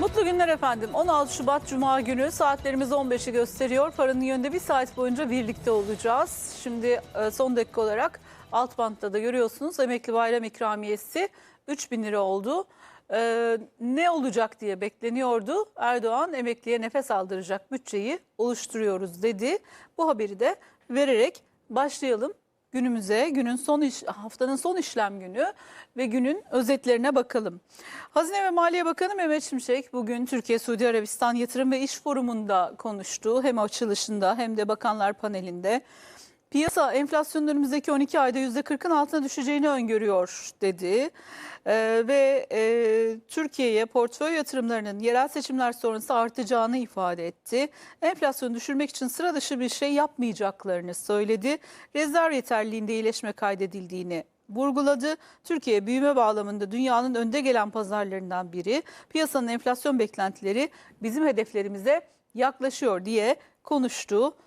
Mutlu günler efendim. 16 Şubat Cuma günü saatlerimiz 15'i gösteriyor. Paranın yönünde bir saat boyunca birlikte olacağız. Şimdi e, son dakika olarak alt bantta da görüyorsunuz emekli bayram ikramiyesi 3000 lira oldu. E, ne olacak diye bekleniyordu. Erdoğan emekliye nefes aldıracak bütçeyi oluşturuyoruz dedi. Bu haberi de vererek başlayalım günümüze, günün son iş, haftanın son işlem günü ve günün özetlerine bakalım. Hazine ve Maliye Bakanı Mehmet Şimşek bugün Türkiye Suudi Arabistan Yatırım ve İş Forumu'nda konuştu. Hem açılışında hem de bakanlar panelinde. Piyasa enflasyonun önümüzdeki 12 ayda %40'ın altına düşeceğini öngörüyor dedi. Ee, ve e, Türkiye'ye portföy yatırımlarının yerel seçimler sonrası artacağını ifade etti. Enflasyonu düşürmek için sıra dışı bir şey yapmayacaklarını söyledi. Rezerv yeterliliğinde iyileşme kaydedildiğini vurguladı. Türkiye büyüme bağlamında dünyanın önde gelen pazarlarından biri. Piyasanın enflasyon beklentileri bizim hedeflerimize yaklaşıyor diye konuştu.